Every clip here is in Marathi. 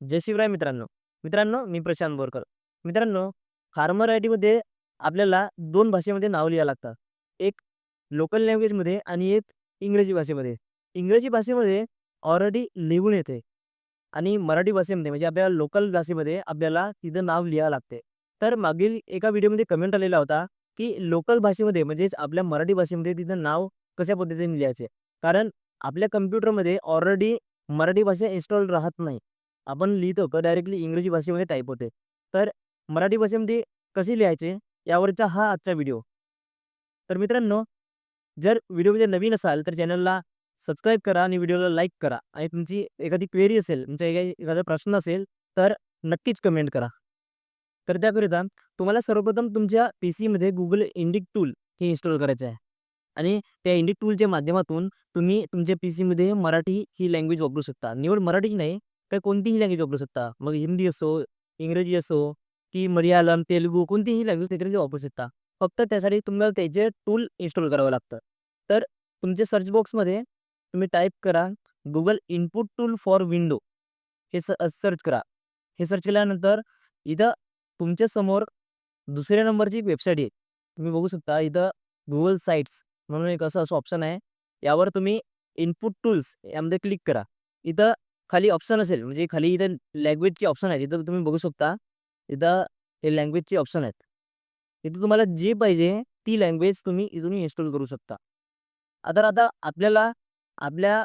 जय शिवराय मित्रांनो. मित्रांनो मी प्रशांत बोरकर. मित्रांनो फार्मर आय टीमध्ये आपल्याला दोन भाषेमध्ये नाव लिहावं लागतं. एक लोकल लँग्वेजमध्ये आणि एक इंग्रजी भाषेमध्ये. इंग्रजी भाषेमध्ये ऑलरेडी लिहून येते. आणि मराठी भाषेमध्ये म्हणजे आपल्या लोकल भाषेमध्ये आपल्याला तिथं नाव लिहावं लागते. तर मागील एका व्हिडिओमध्ये कमेंट आलेला होता की लोकल भाषेमध्ये म्हणजेच आपल्या मराठी भाषेमध्ये तिथं नाव कशा पद्धतीने लिहायचे? कारण आपल्या कम्प्युटरमध्ये ऑलरेडी मराठी भाषा इन्स्टॉल राहत नाही. आपण लिहितो का डायरेक्टली इंग्रजी भाषेमध्ये टाईप होते. तर मराठी भाषेमध्ये कशी लिहायचे? यावरचा हा आजचा व्हिडिओ तर मित्रांनो जर व्हिडिओमध्ये नवीन असाल तर चॅनलला सबस्क्राईब करा आणि व्हिडिओला लाईक करा. आणि तुमची एखादी क्वेरी असेल तुमचा एखादा प्रश्न असेल तर नक्कीच कमेंट करा. तर त्याकरिता तुम्हाला सर्वप्रथम तुमच्या पी सीमध्ये गुगल इंडिक टूल हे इन्स्टॉल करायचं आहे. आणि त्या इंडिक टूलच्या माध्यमातून तुम्ही तुमच्या पी सीमध्ये मराठी ही लँग्वेज वापरू शकता. निवड मराठी नाही तर कोणतीही लँग्वेज वापरू शकता. मग हिंदी असो इंग्रजी असो की मल्याळम तेलुगू कोणतीही लँग्वेज त्याच्यामध्ये वापरू शकता. फक्त त्यासाठी तुम्हाला त्याचे टूल इन्स्टॉल करावं लागतं. तर तुमच्या सर्च बॉक्समध्ये तुम्ही टाईप करा Google input tool for window हे स सर्च करा. हे सर्च केल्यानंतर इथं तुमच्यासमोर दुसऱ्या नंबरची एक वेबसाईट आहे. तुम्ही बघू शकता इथं गुगल साईट्स म्हणून एक असं असं ऑप्शन आहे. यावर तुम्ही इनपुट टूल्स यामध्ये क्लिक करा. इथं खाली ऑप्शन असेल. म्हणजे खाली इथं लँग्वेजचे ऑप्शन आहेत. इथं तुम्ही बघू शकता. इथं हे लँग्वेजचे ऑप्शन आहेत. इथं तुम्हाला जे पाहिजे ती लँग्वेज तुम्ही इथून इन्स्टॉल करू शकता. आता आता आपल्याला आपल्या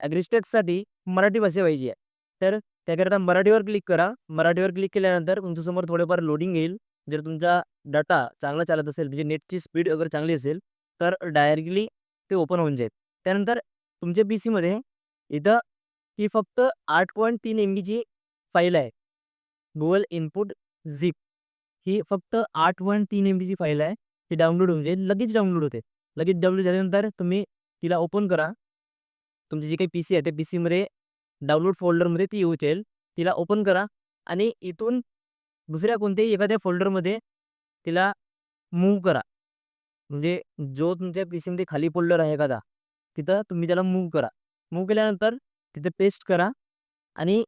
ॲग्रिस्टेक्ससाठी मराठी भाषा पाहिजे आहे. तर त्याकरिता मराठीवर क्लिक करा. मराठीवर क्लिक केल्यानंतर तुमच्यासमोर थोडेफार लोडिंग येईल. जर तुमचा डाटा चांगला चालत असेल म्हणजे नेटची स्पीड अगर चांगली असेल तर डायरेक्टली ते ओपन होऊन जाईल. त्यानंतर तुमच्या पी सीमध्ये इथं ही फक्त आठ पॉईंट तीन एम बीची फाईल आहे. Google input zip. ही फक्त आठ पॉईंट तीन एम बीची फाईल आहे. ही डाउनलोड होऊन जाईल. लगेच डाउनलोड होते. लगेच डाउनलोड झाल्यानंतर तुम्ही तिला ओपन करा. तुमची जी काही पी सी आहे त्या पी सीमध्ये डाउनलोड फोल्डरमध्ये ती येऊ जाईल तिला ओपन करा आणि इथून दुसऱ्या कोणत्याही एखाद्या फोल्डरमध्ये तिला मूव्ह करा. म्हणजे जो तुमच्या पी सीमध्ये खाली फोल्डर आहे एखादा तिथं तुम्ही त्याला मूव्ह करा. मूव्ह केल्यानंतर तिथे पेस्ट करा आणि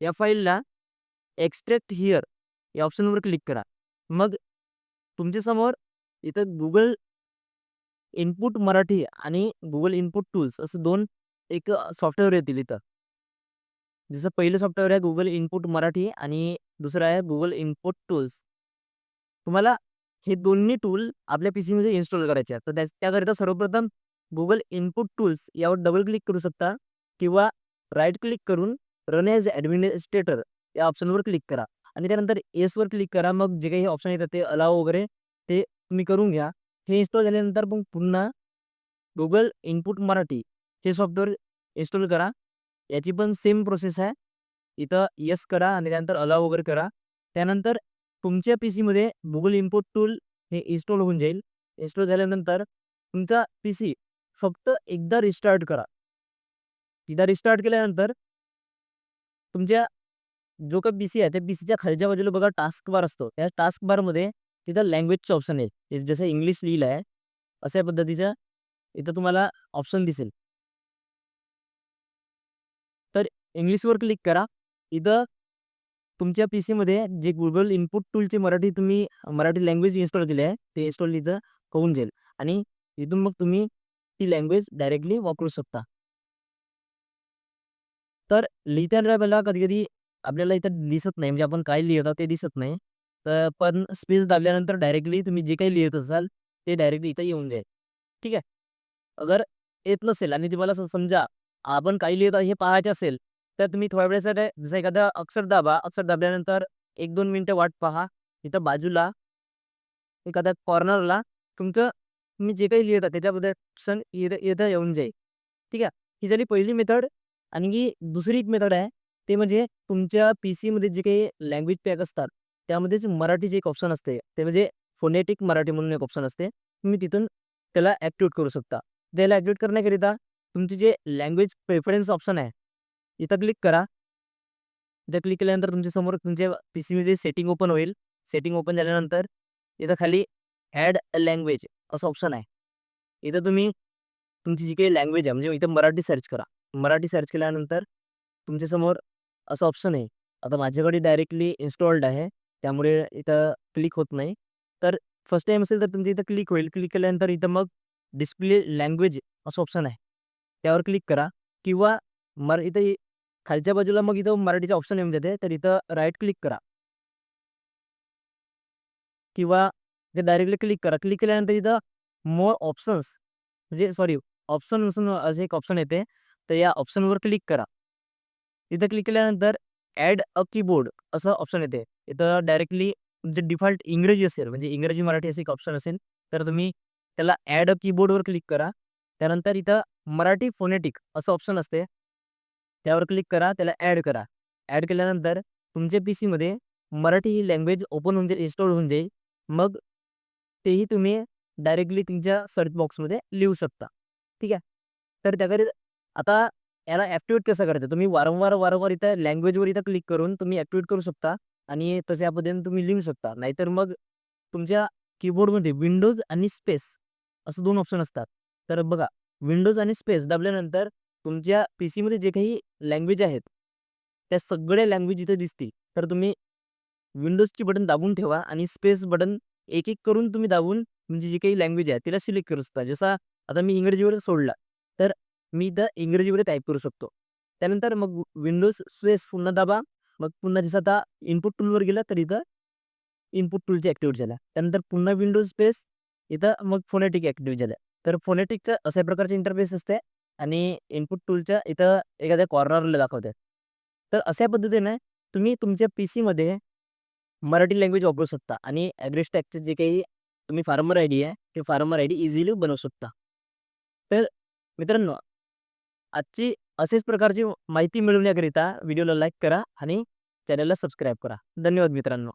या फाईलला एक्स्ट्रॅक्ट हिअर या ऑप्शनवर क्लिक करा. मग तुमच्यासमोर इथं गुगल इनपुट मराठी आणि गुगल इनपुट टूल्स असं दोन एक सॉफ्टवेअर येतील इथं. जसं पहिलं सॉफ्टवेअर आहे गुगल इनपुट मराठी आणि दुसरं आहे गुगल इनपुट टूल्स तुम्हाला हे दोन्ही टूल आपल्या पी सीमध्ये इन्स्टॉल करायचे आहेत. तर त्या त्याकरिता सर्वप्रथम गुगल इनपुट टूल्स यावर डबल क्लिक करू शकता किंवा राईट क्लिक करून रन ॲज ॲडमिनिस्ट्रेटर या ऑप्शनवर क्लिक करा. आणि त्यानंतर एसवर क्लिक करा. मग जे काही ऑप्शन येतात ते अलाव वगैरे ते तुम्ही करून घ्या. हे इन्स्टॉल झाल्यानंतर मग पुन्हा गुगल इनपुट मराठी हे सॉफ्टवेअर इन्स्टॉल करा. याची पण सेम प्रोसेस आहे. इथं यस करा आणि त्यानंतर अलाव वगैरे करा. त्यानंतर तुमच्या पी सीमध्ये गुगल इनपुट टूल हे इन्स्टॉल होऊन जाईल. इन्स्टॉल झाल्यानंतर तुमचा पी सी फक्त एकदा रिस्टार्ट करा. एकदा रिस्टार्ट केल्यानंतर तुमच्या जो काही बी सी आहे त्या बी सीच्या खालच्या बाजूला बघा टास्क बार असतो. त्या टास्क बारमध्ये तिथं लँग्वेजचं ऑप्शन आहे जसं इंग्लिश लिहिलं आहे अशा पद्धतीचं इथं तुम्हाला ऑप्शन दिसेल. तर इंग्लिशवर क्लिक करा. इथं तुमच्या पी सीमध्ये जे गुगल इनपुट टूलची मराठी तुम्ही मराठी लँग्वेज इन्स्टॉल केली आहे ते इन्स्टॉल इथं होऊन जाईल. आणि इथून मग तुम्ही ती लँग्वेज डायरेक्टली वापरू शकता. तर लिहिताना वेळेला कधी कधी आपल्याला इथं दिसत नाही. म्हणजे आपण काय लिहितो ते दिसत नाही. तर पण स्पेस दाबल्यानंतर डायरेक्टली तुम्ही जे काही लिहित असाल ते डायरेक्टली इथं येऊन जाईल. ठीक आहे? अगर येत नसेल आणि तुम्हाला समजा आपण काही लिहित हे पाहायचे असेल तर तुम्ही थोड्या वेळेसाठी जसं एखादा अक्षर दाबा. अक्षर दाबल्यानंतर एक दोन मिनटं वाट पहा. इथं बाजूला एखाद्या कॉर्नरला तुमचं तुम्ही जे काही लिहिता त्याच्याबद्दल क्षण इथं इथं येऊन जाईल. ठीक आहे? ही झाली पहिली मेथड. आणखी दुसरी एक मेथड आहे ते म्हणजे तुमच्या पी सीमध्ये जे काही लँग्वेज पॅक असतात त्यामध्येच मराठीचे एक ऑप्शन असते ते म्हणजे फोनेटिक मराठी म्हणून एक ऑप्शन असते तुम्ही तिथून त्याला ॲक्टिवेट करू शकता. त्याला ॲक्टिवेट करण्याकरिता तुमचे जे लँग्वेज प्रेफरन्स ऑप्शन आहे इथं क्लिक करा. इथं क्लिक केल्यानंतर तुमच्यासमोर तुमच्या पी सीमध्ये सेटिंग ओपन होईल. सेटिंग ओपन झाल्यानंतर इथं खाली ॲड अ लँग्वेज असं ऑप्शन आहे. इथं तुम्ही तुमची जी काही लँग्वेज आहे म्हणजे इथं मराठी सर्च करा. मराठी सर्च केल्यानंतर तुमच्यासमोर असं ऑप्शन आहे. आता माझ्याकडे डायरेक्टली इन्स्टॉल्ड आहे. त्यामुळे इथं क्लिक होत नाही. तर फर्स्ट टाईम असेल तर तुमच्या इथं क्लिक होईल. क्लिक केल्यानंतर इथं मग डिस्प्ले लँग्वेज असं ऑप्शन आहे. त्यावर क्लिक करा. किंवा मर इथं खालच्या बाजूला मग इथं मराठीचा ऑप्शन येऊन जाते. तर इथं राईट क्लिक करा. किंवा ते डायरेक्टली क्लिक करा. क्लिक केल्यानंतर इथं मोर ऑप्शन्स म्हणजे सॉरी ऑप्शन नसून असं एक ऑप्शन येते. तर या ऑप्शनवर क्लिक करा. इथं क्लिक केल्यानंतर ॲड अ कीबोर्ड असं ऑप्शन येते. इथं डायरेक्टली म्हणजे डिफॉल्ट इंग्रजी असेल म्हणजे इंग्रजी मराठी असं एक ऑप्शन असेल तर तुम्ही त्याला ॲड अ कीबोर्डवर क्लिक करा. त्यानंतर इथं मराठी फोनेटिक असं ऑप्शन असते त्यावर क्लिक करा त्याला ॲड करा. ॲड केल्यानंतर तुमच्या पी सीमध्ये मराठी ही लँग्वेज ओपन होऊन जाईल इन्स्टॉल होऊन जाईल. मग तेही तुम्ही डायरेक्टली तुमच्या सर्च बॉक्समध्ये लिहू शकता. ठीक आहे? तर त्याकडे आता याला ॲक्टिवेट कसं करायचं? तुम्ही वारंवार वारंवार इथं लँग्वेजवर इथं क्लिक करून तुम्ही ॲक्टिवेट करू शकता आणि तशा पद्धतीने तुम्ही लिहू शकता. नाहीतर मग तुमच्या कीबोर्डमध्ये विंडोज आणि स्पेस असं दोन ऑप्शन असतात. तर बघा विंडोज आणि स्पेस दाबल्यानंतर तुमच्या पी सीमध्ये जे काही लँग्वेज आहेत त्या सगळ्या लँग्वेज इथे दिसतील. तर तुम्ही विंडोजची बटन दाबून ठेवा आणि स्पेस बटन एक एक करून तुम्ही दाबून तुमची जी काही लँग्वेज आहे तिला सिलेक्ट करू शकता. जसा आता मी इंग्रजीवर सोडला तर मी इथं इंग्रजीमध्ये टाईप करू शकतो. त्यानंतर मग विंडोज स्पेस पुन्हा दाबा. मग पुन्हा जसं आता इनपुट टूलवर गेला तर इथं इनपुट टूलचे ॲक्टिवेट झाल्या त्यानंतर पुन्हा विंडोज स्पेस इथं मग फोनेटिक ॲक्टिवेट झालं. तर फोनेटिकचं अशा प्रकारचे इंटरफेस असते आणि इनपुट टूलच्या इथं एखाद्या कॉर्नरला दाखवते तर अशा पद्धतीने तुम्ही तुमच्या पी सीमध्ये मराठी लँग्वेज वापरू शकता आणि ॲग्रिस्टॅकचे जे काही तुम्ही फार्मर आय डी आहे ते फार्मर आय डी इझिली बनवू शकता. तर मित्रांनो आजची असेच प्रकारची माहिती मिळवण्याकरिता व्हिडिओला लाईक करा आणि चॅनलला सबस्क्राईब करा. धन्यवाद मित्रांनो.